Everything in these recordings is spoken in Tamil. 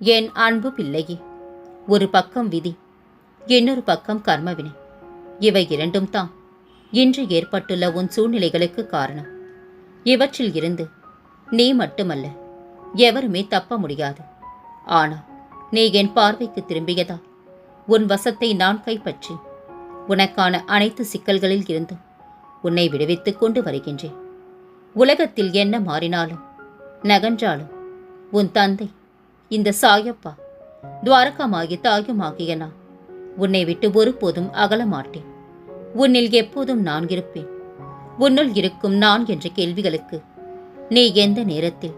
என் அன்பு பிள்ளையே ஒரு பக்கம் விதி இன்னொரு பக்கம் கர்மவினை. இவை இரண்டும் தான் இன்று ஏற்பட்டுள்ள உன் சூழ்நிலைகளுக்கு காரணம். இவற்றில் இருந்து நீ மட்டுமல்ல எவருமே தப்ப முடியாது. ஆனால் நீ என் பார்வைக்கு திரும்பியதா? உன் வசத்தை நான் கைப்பற்றி உனக்கான அனைத்து சிக்கல்களில் இருந்து உன்னை விடுவித்துக் கொண்டு வருகின்றேன். உலகத்தில் என்ன மாறினாலும் நகன்றாலும் உன் தந்தை இந்த சாயப்பா துவாரகமாகி தாயுமாகிய நான் உன்னை விட்டு ஒருபோதும் அகலமாட்டேன். உன்னில் எப்போதும் நான் இருப்பேன். உன்னுள் இருக்கும் நான் என்ற கேள்விகளுக்கு நீ எந்த நேரத்தில்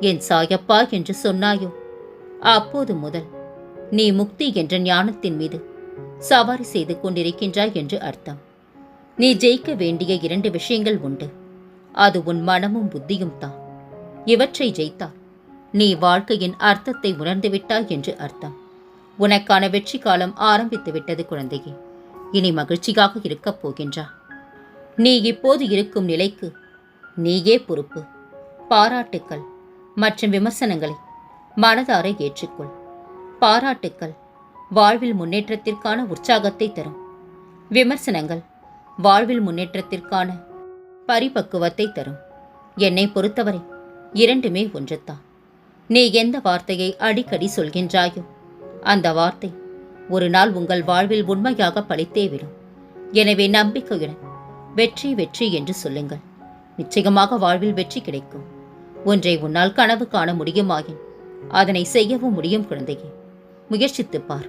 என் சாயப்பா என்று சொன்னாயோ அப்போது முதல் நீ முக்தி என்ற ஞானத்தின் மீது சவாரி செய்து கொண்டிருக்கின்றாய் என்று அர்த்தம். நீ ஜெயிக்க வேண்டிய இரண்டு விஷயங்கள் உண்டு. அது உன் மனமும் புத்தியும் தான். இவற்றை ஜெயித்தார் நீ வாழ்க்கையின் அர்த்தத்தை உணர்ந்துவிட்டாய் என்று அர்த்தம். உனக்கான வெற்றி காலம் ஆரம்பித்து விட்டது குழந்தையே. இனி மகிழ்ச்சியாக இருக்கப் போகின்றா. நீ இப்போது இருக்கும் நிலைக்கு நீயே பொறுப்பு. பாராட்டுக்கள் மற்றும் விமர்சனங்களை மனதார ஏற்றுக்கொள். பாராட்டுக்கள் வாழ்வில் முன்னேற்றத்திற்கான உற்சாகத்தை தரும். விமர்சனங்கள் வாழ்வில் முன்னேற்றத்திற்கான பரிபக்குவத்தை தரும். என்னை பொறுத்தவரை இரண்டுமே ஒன்றுத்தான் நீ எந்த வார்த்தையை அடிக்கடி சொல்கின்றாயோ? அந்த வார்த்தை ஒரு நாள் உங்கள் வாழ்வில் உண்மையாக பழித்தே விடும். எனவே நம்பிக்கையுடன் வெற்றி வெற்றி என்று சொல்லுங்கள். நிச்சயமாக வாழ்வில் வெற்றி கிடைக்கும். ஒன்றை உன்னால் கனவு காண முடியுமாயின் அதனை செய்யவும் முடியும் குழந்தையே. முயற்சித்து பார்.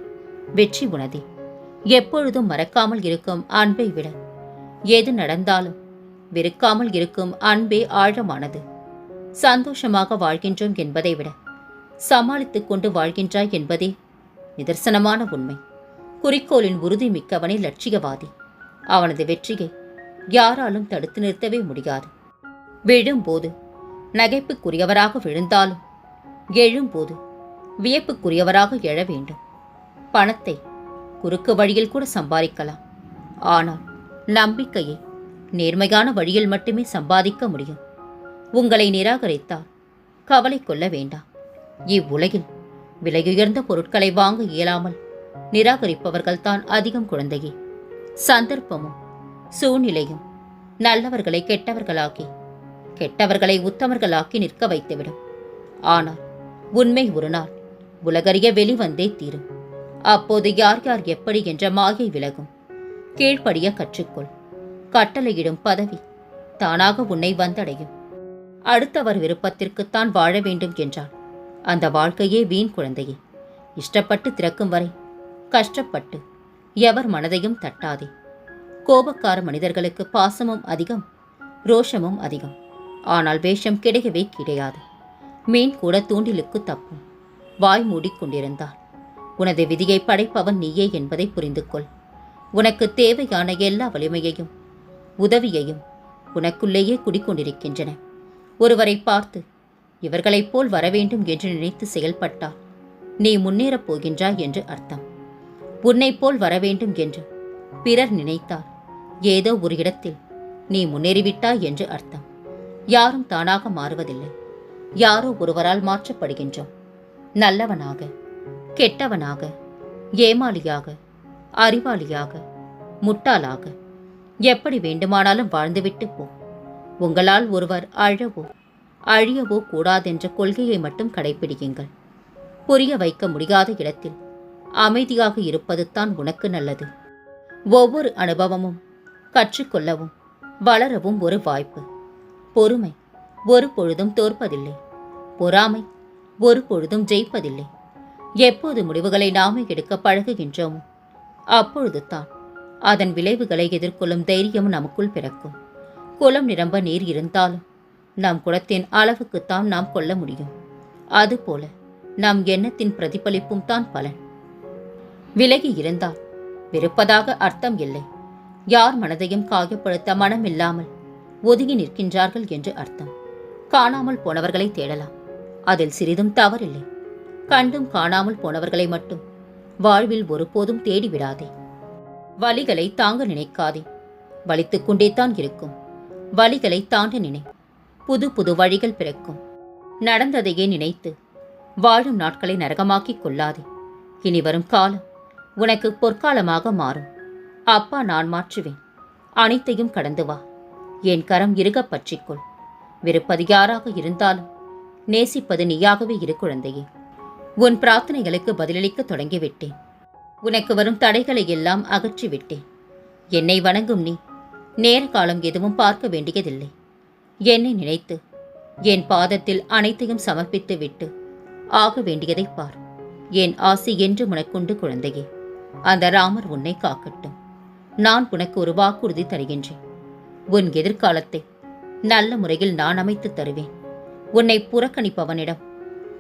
வெற்றி உனதே. எப்பொழுதும் மறக்காமல் இருக்கும் அன்பை விட எது நடந்தாலும் வெறுக்காமல் இருக்கும் அன்பே ஆழமானது. சந்தோஷமாக வாழ்கின்றோம் என்பதை விட சமாளித்துக் கொண்டு வாழ்கின்றாய் என்பதே நிதர்சனமான உண்மை. குறிக்கோளின் உறுதி மிக்கவனே லட்சியவாதி. அவனது வெற்றியை யாராலும் தடுத்து நிறுத்தவே முடியாது. விழும்போது நகைப்புக்குரியவராக விழுந்தாலும் எழும்போது வியப்புக்குரியவராக எழ வேண்டும். பணத்தை குறுக்கு வழியில் கூட சம்பாதிக்கலாம். ஆனால் நம்பிக்கையை நேர்மையான வழியில் மட்டுமே சம்பாதிக்க முடியும். உங்களை நிராகரித்தால் கவலை கொள்ள வேண்டாம் இவ்வுலகில் விலையுயர்ந்த பொருட்களை வாங்க இயலாமல் நிராகரிப்பவர்கள்தான் அதிகம் குழந்தையே. சந்தர்ப்பமும் சூழ்நிலையும் நல்லவர்களை கெட்டவர்களாக்கி கெட்டவர்களை உத்தமர்களாக்கி நிற்க வைத்துவிடும். ஆனால் உண்மை ஒரு நாள் உலகறிய வெளிவந்தே தீரும். அப்போது யார் யார் எப்படி என்ற மாயை விலகும். கீழ்ப்படிய கற்றுக்கொள். கட்டளையிடும் பதவி தானாக உன்னை வந்தடையும். அடுத்தவர் விருப்பத்திற்குத்தான் வாழ வேண்டும் என்றால் அந்த வாழ்க்கையே வீண் குழந்தையே. இஷ்டப்பட்டு திறக்கும் வரை கஷ்டப்பட்டு எவர் மனதையும் தட்டாதே. கோபக்கார மனிதர்களுக்கு பாசமும் அதிகம் ரோஷமும் அதிகம். ஆனால் வேஷம் கிடையவே கிடையாது. மீன் கூட தூண்டிலுக்கு தப்பும். வாய் மூடிக்கொண்டிருந்தார் உனது விதியை படைப்பவன் நீயே என்பதை புரிந்து கொள். உனக்கு தேவையான எல்லா வலிமையையும் உதவியையும் உனக்குள்ளேயே குடிக்கொண்டிருக்கின்றன. ஒருவரை பார்த்து இவர்களைப் போல் வரவேண்டும் என்று நினைத்து செயல்பட்டால் நீ முன்னேறப் போகின்றாய் என்று அர்த்தம். உன்னைப் போல் வரவேண்டும் என்று பிறர் நினைத்தால் ஏதோ ஒரு இடத்தில் நீ முன்னேறிவிட்டாய் என்று அர்த்தம். யாரும் தானாக மாறுவதில்லை. யாரோ ஒருவரால் மாற்றப்படுகின்றோம். நல்லவனாக கெட்டவனாக ஏமாளியாக அறிவாளியாக முட்டாளாக எப்படி வேண்டுமானாலும் வாழ்ந்துவிட்டு போ. உங்களால் ஒருவர் அழவோ அழியவோ கூடாதென்ற கொள்கையை மட்டும் கடைபிடியுங்கள் புரிய வைக்க முடியாத இடத்தில் அமைதியாக இருப்பது தான் உனக்கு நல்லது. ஒவ்வொரு அனுபவமும் கற்றுக்கொள்ளவும் வளரவும் ஒரு வாய்ப்பு. பொறுமை ஒரு பொழுதும் தோற்பதில்லை. பொறாமை ஒரு பொழுதும் ஜெயிப்பதில்லை. எப்போது முடிவுகளை நாமே எடுக்க பழகுகின்றோமோ அப்பொழுது தான் அதன் விளைவுகளை எதிர்கொள்ளும் தைரியம் நமக்குள் பிறக்கும். குளம் நிரம்ப நீர் இருந்தாலும் நம் குளத்தின் அளவுக்குத்தான் நாம் கொள்ள முடியும். அதுபோல நம் எண்ணத்தின் பிரதிபலிப்பும் தான் பலன். விலகி இருந்தால் வெறுப்பதாக அர்த்தம் இல்லை. யார் மனதையும் காயப்படுத்த மனமில்லாமல் ஒதுங்கி நிற்கின்றார்கள் என்று அர்த்தம். காணாமல் போனவர்களை தேடலாம். அதில் சிறிதும் தவறில்லை. கண்டும் காணாமல் போனவர்களை மட்டும் வாழ்வில் ஒருபோதும் தேடிவிடாதே. வலிகளை தாங்க நினைக்காதே. வலித்துக் கொண்டே தான் இருக்கும். வழிகளை தாண்ட நினை. புது புது வழிகள் பிறக்கும். நடந்ததையே நினைத்து வாழும் நாட்களை நரகமாக்கிக் கொள்ளாதே. இனி வரும் காலம் உனக்கு பொற்காலமாக மாறும். அப்பா நான் மாற்றுவேன். அனைத்தையும் கடந்து வா. என் கரம் இறுகப் பற்றிக்கொள். விருப்பது யாராக இருந்தாலும் நேசிப்பது நீயாகவே இரு குழந்தையே. உன் பிரார்த்தனைகளுக்கு பதிலளிக்க தொடங்கிவிட்டேன். உனக்கு வரும் தடைகளை எல்லாம் அகற்றிவிட்டேன். என்னை வணங்கும் நீ நேர காலம் எதுவும் பார்க்க வேண்டியதில்லை. என்னை நினைத்து என் பாதத்தில் அனைத்தையும் சமர்ப்பித்து விட்டு ஆக வேண்டியதை பார். என் ஆசை என்று உனக்குண்டு குழந்தையே. அந்த ராமர் உன்னை காக்கட்டும். நான் உனக்கு ஒரு வாக்குறுதி தருகின்றேன். உன் எதிர்காலத்தை நல்ல முறையில் நான் அமைத்து தருவேன். உன்னை புறக்கணிப்பவனிடம்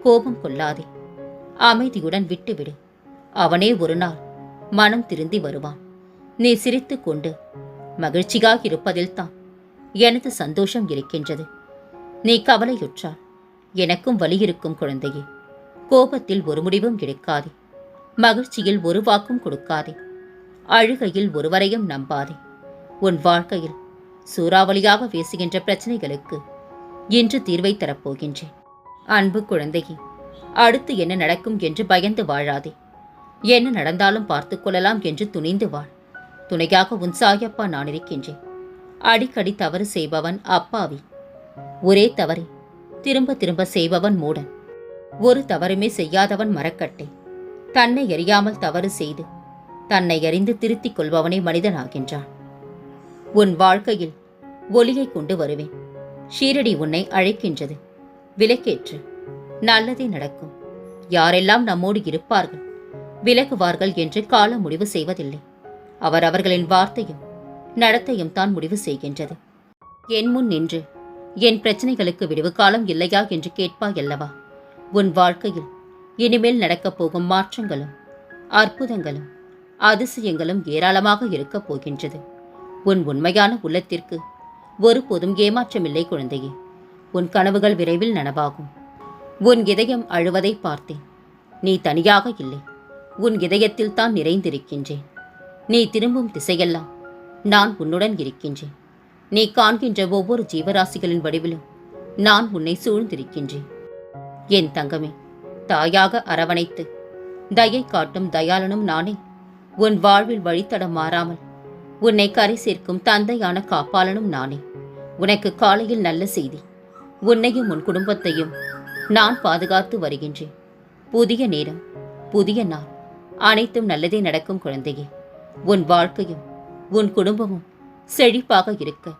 கோபம் கொள்ளாதே. அமைதியுடன் விட்டுவிடு. அவனே ஒரு நாள் மனம் திருந்தி வருவான். நீ சிரித்து கொண்டு மகிழ்ச்சியாக இருப்பதில்தான் எனது சந்தோஷம் இருக்கின்றது. நீ கவலையுற்றால் எனக்கும் வலி இருக்கும் குழந்தையே. கோபத்தில் ஒரு முடிவும் எடுக்காதே. மகிழ்ச்சியில் ஒரு வாக்கும் கொடுக்காதே. அழுகையில் ஒருவரையும் நம்பாதே. உன் வாழ்க்கையில் சூறாவளியாக வீசுகின்ற பிரச்சனைகளுக்கு இன்று தீர்வை தரப்போகின்றேன். அன்பு குழந்தையே அடுத்து என்ன நடக்கும் என்று பயந்து வாழாதே. என்ன நடந்தாலும் பார்த்துக் கொள்ளலாம் என்று துணிந்து வாழ். துணையாக உன் சாயப்பா நான் இருக்கின்றேன். அடிக்கடி தவறு செய்பவன் அப்பாவி. ஒரே தவறை திரும்ப திரும்ப செய்பவன் மூடன். ஒரு தவறுமே செய்யாதவன் மரக்கட்டை. தன்னை எறியாமல் தவறு செய்து தன்னை அறிந்து திருத்திக் கொள்பவனே மனிதனாகின்றான். உன் வாழ்க்கையில் ஒளியை கொண்டு வருவேன். ஷீரடி உன்னை அழைக்கின்றது. விலக்கேற்று நல்லதே நடக்கும். யாரெல்லாம் நம்மோடு இருப்பார்கள் விலகுவார்கள் என்று காலம் முடிவு செய்வதில்லை. அவர் அவர்களின் வார்த்தையும் நடத்தையும் தான் முடிவு செய்கின்றது. என் முன் நின்று என் பிரச்சனைகளுக்கு விடுவு காலம் இல்லையா என்று கேட்பாய் அல்லவா? உன் வாழ்க்கையில் இனிமேல் நடக்கப் போகும் மாற்றங்களும் அற்புதங்களும் அதிசயங்களும் ஏராளமாக இருக்கப் போகின்றது. உன் உண்மையான உள்ளத்திற்கு ஒருபோதும் ஏமாற்றமில்லை குழந்தையே. உன் கனவுகள் விரைவில் நனவாகும். உன் இதயம் அழுவதை பார்த்தேன். நீ தனியாக இல்லை. உன் இதயத்தில் தான் நிறைந்திருக்கின்றேன். நீ திரும்பும் திசையெல்லாம் நான் உன்னுடன் இருக்கின்றேன். நீ காண்கின்ற ஒவ்வொரு ஜீவராசிகளின் வடிவிலும் நான் உன்னை சூழ்ந்திருக்கின்றேன். என் தங்கமே தாயாக அரவணைத்து தயை காட்டும் தயாளனும் நானே. உன் வாழ்வில் வழித்தடம் மாறாமல் உன்னை கரை சேர்க்கும் தந்தையான காப்பாளனும் நானே. உனக்கு காலையில் நல்ல செய்தி. உன்னையும் உன் குடும்பத்தையும் நான் பாதுகாத்து வருகின்றேன். புதிய நேரம் புதிய நாள் அனைத்தும் நல்லதே நடக்கும் குழந்தையே. உன் வாழ்க்கையும் உன் குடும்பமும் செழிப்பாக இருக்க.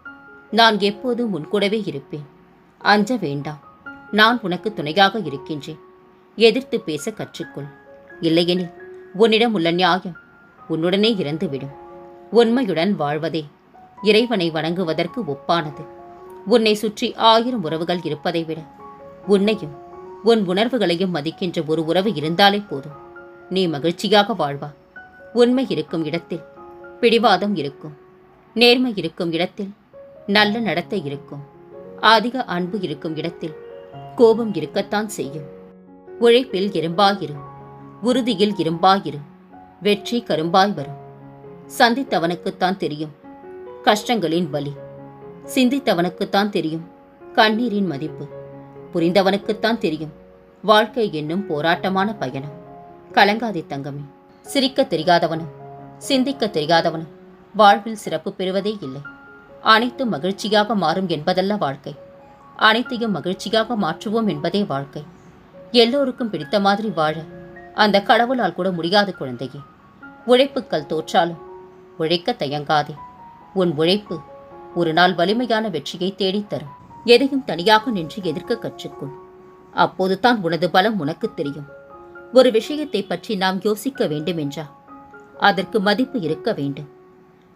நான் எப்போதும் உன் கூடவே இருப்பேன். அஞ்ச வேண்டாம். நான் உனக்கு துணையாக இருக்கின்றேன். எதிர்த்து பேச கற்றுக்கொள். இல்லையெனில் உன்னிடம் உள்ள நியாயம் உன்னுடனே இறந்துவிடும். உண்மையுடன் வாழ்வதே இறைவனை வணங்குவதற்கு ஒப்பானது. உன்னை சுற்றி ஆயிரம் உறவுகள் இருப்பதை விட உன்னையும் உன் உணர்வுகளையும் மதிக்கின்ற ஒரு உறவு இருந்தாலே போதும். நீ மகிழ்ச்சியாக வாழ்வா. உண்மை இருக்கும் இடத்தில் பிடிவாதம் இருக்கும். நேர்மை இருக்கும் இடத்தில் நல்ல நடத்தை இருக்கும். அதிக அன்பு இருக்கும் இடத்தில் கோபம் இருக்கத்தான் செய்யும். உழைப்பில் இரும்பாயிரு உறுதியில் இரும்பாயிரு வெற்றி கரும்பாய் வரும். சந்தித்தவனுக்குத்தான் தெரியும் கஷ்டங்களின் வலி. சிந்தித்தவனுக்குத்தான் தெரியும் கண்ணீரின் மதிப்பு. புரிந்தவனுக்குத்தான் தெரியும் வாழ்க்கை என்னும் போராட்டமான பயணம். கலங்காதே தங்கமே. சிரிக்க தெரியாதவனும் சிந்திக்க தெரியாதவனும் வாழ்வில் சிறப்பு பெறுவதே இல்லை. அனைத்தும் மகிழ்ச்சியாக மாறும் என்பதல்ல வாழ்க்கை. அனைத்தையும் மகிழ்ச்சியாக மாற்றுவோம் என்பதே வாழ்க்கை. எல்லோருக்கும் பிடித்த மாதிரி வாழ அந்த கடவுளால் கூட முடியாது குழந்தையே. உழைப்புக்கள் தோற்றாலும் உழைக்க தயங்காதே. உன் உழைப்பு ஒரு நாள் வலிமையான வெற்றியை தேடித்தரும். எதையும் தனியாக நின்று எதிர்க்க கற்றுக்கொள். அப்போதுதான் உனது பலம் உனக்கு தெரியும். ஒரு விஷயத்தை பற்றி நாம் யோசிக்க வேண்டும் என்றா அதற்கு மதிப்பு இருக்க வேண்டும்.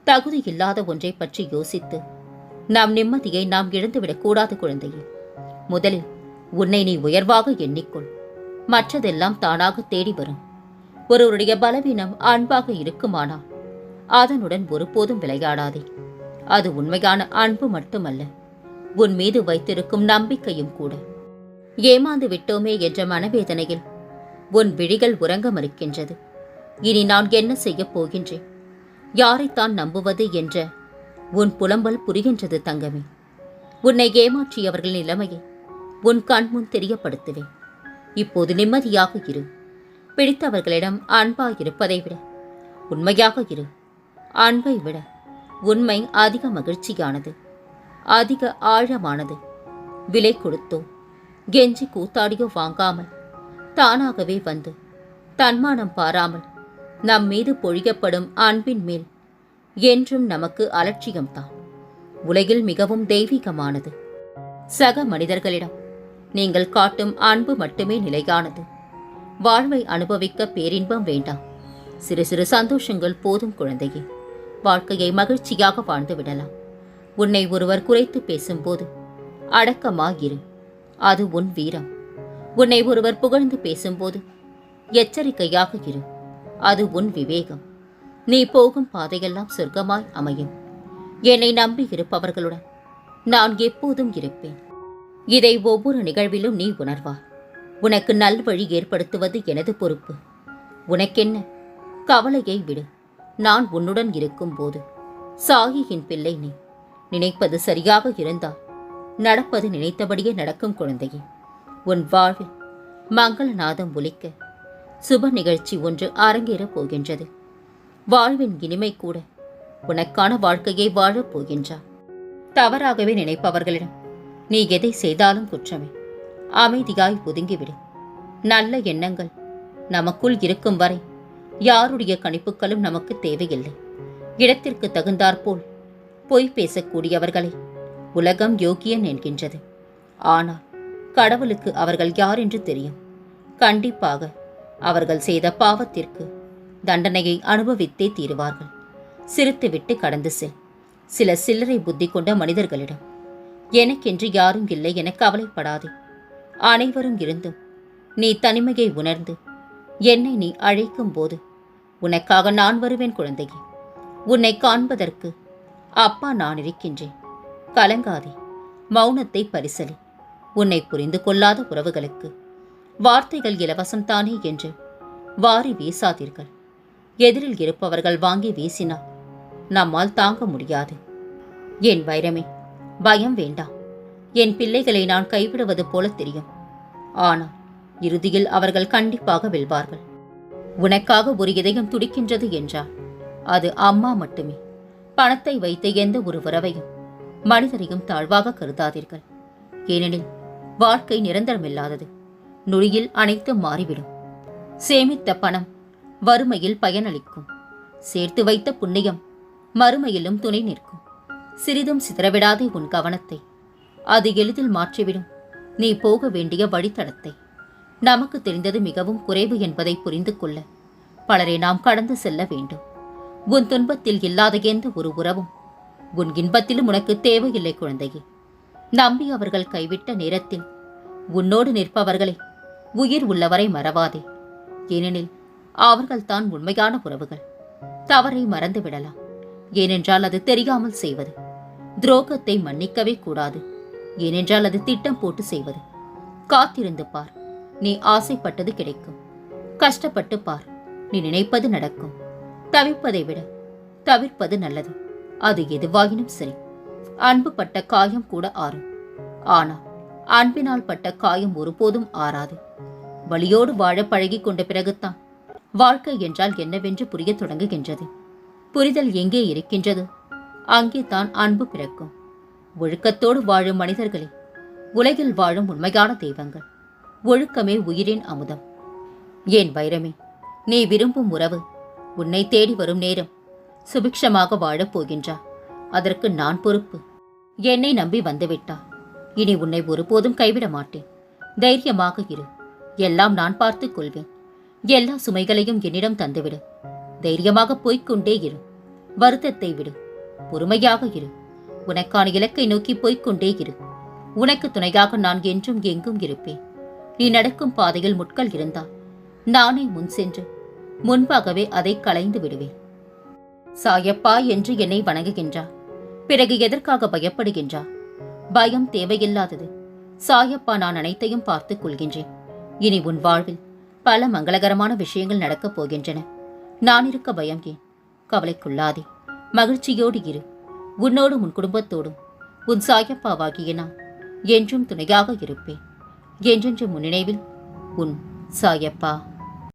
தகுதி இல்லாத ஒன்றை பற்றி யோசித்து நாம் நிம்மதியை நாம் இழந்துவிடக் கூடாது குழந்தையே. முதலில் உன்னை நீ உயர்வாக எண்ணிக்கொள். மற்றதெல்லாம் தானாக தேடி வரும். ஒருவருடைய பலவீனம் அன்பாக இருக்குமானால் அதனுடன் ஒருபோதும் விளையாடாதே. அது உண்மையான அன்பு மட்டுமல்ல உன் மீது வைத்திருக்கும் நம்பிக்கையும் கூட. ஏமாந்து விட்டோமே என்ற மனவேதனையில் உன் விழிகள் உறங்க மறுக்கின்றது இனி நான் என்ன செய்யப் போகின்றேன்? யாரைத்தான் நம்புவது என்ற உன் புலம்பல் புரிகின்றது தங்கமே. உன்னை ஏமாற்றியவர்கள் நிலைமையை உன் கண்முன் தெரியப்படுத்துவேன். இப்போது நிம்மதியாக இரு. பிடித்தவர்களிடம் அன்பாக இருப்பதை விட உண்மையாக இரு. அன்பை விட உண்மை அதிக மகிழ்ச்சியானது. அதிக ஆழமானது. விலை கொடுத்தோ கெஞ்சி கூத்தாடியோ வாங்காமல் தானாகவே வந்து. தன்மானம் பாராமல் நம் மீது பொழியப்படும் அன்பின் மேல் என்றும் நமக்கு அலட்சியம்தான். உலகில் மிகவும் தெய்வீகமானது. சக மனிதர்களிடம் நீங்கள் காட்டும் அன்பு மட்டுமே நிலையானது. வாழ்வை அனுபவிக்க பேரின்பம் வேண்டாம். சிறு சிறு சந்தோஷங்கள் போதும் குழந்தையே. வாழ்க்கையை மகிழ்ச்சியாக வாழ்ந்து விடலாம். உன்னை ஒருவர் குறைத்து பேசும்போது அடக்கமாயிரு. அது உன் வீரம். உன்னை ஒருவர் புகழ்ந்து பேசும்போது எச்சரிக்கையாக இரு. அது உன் விவேகம். நீ போகும் பாதையெல்லாம் சொர்க்கமாய் அமையும். என்னை நம்பி இருப்பவர்களுடன் நான் எப்போதும் இருப்பேன். இதை ஒவ்வொரு நிகழ்விலும் நீ உணர்வாய் உனக்கு நல்வழி ஏற்படுத்துவது எனது பொறுப்பு. உனக்கென்ன? கவலையை விடு. நான் உன்னுடன் இருக்கும்போது சாயியின் பிள்ளை நீ. நினைப்பது சரியாக இருந்தால் நடப்பது நினைத்தபடியே நடக்கும் குழந்தையே. உன் வாழ்வில் மங்களநாதம் ஒலிக்க சுப நிகழ்ச்சி ஒன்று அரங்கேறப் போகின்றது. வாழ்வின் இனிமை கூட உனக்கான வாழ்க்கையை வாழப் போகின்றார். தவறாகவே நினைப்பவர்களிடம் நீ எதை செய்தாலும் குற்றமே. அமைதியாய் ஒதுங்கிவிடு. நல்ல எண்ணங்கள் நமக்குள் இருக்கும் வரை யாருடைய கணிப்புகளும் நமக்கு தேவையில்லை. இடத்திற்கு தகுந்தாற்போல் பொய் பேசக்கூடியவர்களை உலகம் யோகியன் என்கின்றது. ஆனால் கடவுளுக்கு அவர்கள் யார் என்று தெரியும். கண்டிப்பாக அவர்கள் செய்த பாவத்திற்கு தண்டனையை அனுபவித்தே தீருவார்கள். சிரித்துவிட்டு கடந்து செல். சில சில்லறை புத்தி கொண்ட மனிதர்களிடம் எனக்கென்று யாரும் இல்லை என கவலைப்படாதே. அனைவரும் இருந்தும் நீ தனிமையை உணர்ந்து என்னை நீ அழைக்கும் போது உனக்காக நான் வருவேன் குழந்தையே. உன்னை காண்பதற்கு அப்பா நான் இருக்கின்றேன். கலங்காதே மௌனத்தை பரிசலி. உன்னை புரிந்து கொள்ளாத உறவுகளுக்கு. வார்த்தைகள் இலவசம் தானே என்று வாரி வீசாதீர்கள். எதிரில் இருப்பவர்கள் வாங்கி வீசினால் நம்மால் தாங்க முடியாது. என் வைரமே பயம் வேண்டாம். என் பிள்ளைகளை நான் கைவிடுவது போல தெரியும். ஆனால் இறுதியில் அவர்கள் கண்டிப்பாக வெல்வார்கள். உனக்காக ஒரு இதயம் துடிக்கின்றது என்றால் அது அம்மா மட்டுமே. பணத்தை வைத்த எந்த ஒரு உறவையும் மனிதரையும் தாழ்வாக கருதாதீர்கள். ஏனெனில் வாழ்க்கை நிரந்தரமில்லாதது. நொடியில் அனைத்து மாறிவிடும். சேமித்த பணம் வறுமையில் பயனளிக்கும். சேர்த்து வைத்த புண்ணியம் மறுமையிலும் துணை நிற்கும். சிறிதும் சிதறவிடாதே உன் கவனத்தை. அது எளிதில் மாற்றிவிடும். நீ போக வேண்டிய வழித்தடத்தை. நமக்கு தெரிந்தது மிகவும் குறைவு என்பதை புரிந்து கொள்ள பலரை நாம் கடந்து செல்ல வேண்டும். உன் துன்பத்தில் இல்லாத எந்த ஒரு உறவும் உன் இன்பத்திலும் உனக்கு தேவையில்லை குழந்தையே. நம்பி அவர்கள் கைவிட்ட நேரத்தில் உன்னோடு நிற்பவர்களை உயிர் உள்ளவரை மறவாதே. ஏனெனில் அவர்கள்தான் உண்மையான உறவுகள். தவறை மறந்து விடலாம். ஏனென்றால் அது தெரியாமல் செய்வது. துரோகத்தை மன்னிக்கவே கூடாது. ஏனென்றால் அது திட்டம் போட்டு செய்வது. காத்திருந்து பார். நீ ஆசைப்பட்டது கிடைக்கும். கஷ்டப்பட்டு பார். நீ நினைப்பது நடக்கும். தவிப்பதை விட தவிர்ப்பது நல்லது. அது எதுவாயினும் சரி. அன்பு பட்ட காயம் கூட ஆறும். ஆனால் அன்பினால் பட்ட காயம் ஒருபோதும் ஆறாது. வழியோடு வாழ பழகி கொண்ட பிறகுத்தான். வாழ்க்கை என்றால் என்னவென்று புரிய தொடங்குகின்றது. புரிதல் எங்கே இருக்கின்றது? அங்கே தான் அன்பு பிறக்கும். ஒழுக்கத்தோடு வாழும் மனிதர்களே உலகில் வாழும் உண்மையான தெய்வங்கள். ஒழுக்கமே உயிரின் அமுதம். ஏன் வைரமே நீ விரும்பும் உறவு உன்னை தேடி வரும் நேரம் சுபிக்ஷமாக வாழப் போகின்றா. அதற்கு நான் பொறுப்பு. என்னை நம்பி வந்துவிட்டா. இனி உன்னை ஒருபோதும் கைவிட மாட்டேன். தைரியமாக இரு. எல்லாம் நான் பார்த்துக் கொள்வேன். எல்லா சுமைகளையும் என்னிடம் தந்துவிடு. தைரியமாக போய்க் கொண்டே இரு. வருத்தத்தை விடு. பொறுமையாக இரு. உனக்கான இலக்கை நோக்கி போய்க்கொண்டே இரு. உனக்கு துணையாக நான் என்றும் எங்கும் இருப்பேன். நீ நடக்கும் பாதையில் முட்கள் இருந்தால் நானே முன் சென்று முன்பாகவே அதை களைந்து விடுவேன். சாயப்பா என்று என்னை வணங்குகின்றார். பிறகு எதற்காக பயப்படுகின்றார்? பயம் தேவையில்லாதது. சாயப்பா நான் அனைத்தையும் பார்த்துக் கொள்கின்றேன். இனி உன் வாழ்வில் பல மங்களகரமான விஷயங்கள் நடக்கப் போகின்றன. நான் இருக்க பயம் ஏன்? கவலைக்குள்ளாதே. மகிழ்ச்சியோடு இரு. உன்னோடும் உன் குடும்பத்தோடும் உன் சாயப்பாவாகிய நான் என்றும் துணையாக இருப்பேன். என்றென்று முன்னினைவில் உன் சாயப்பா.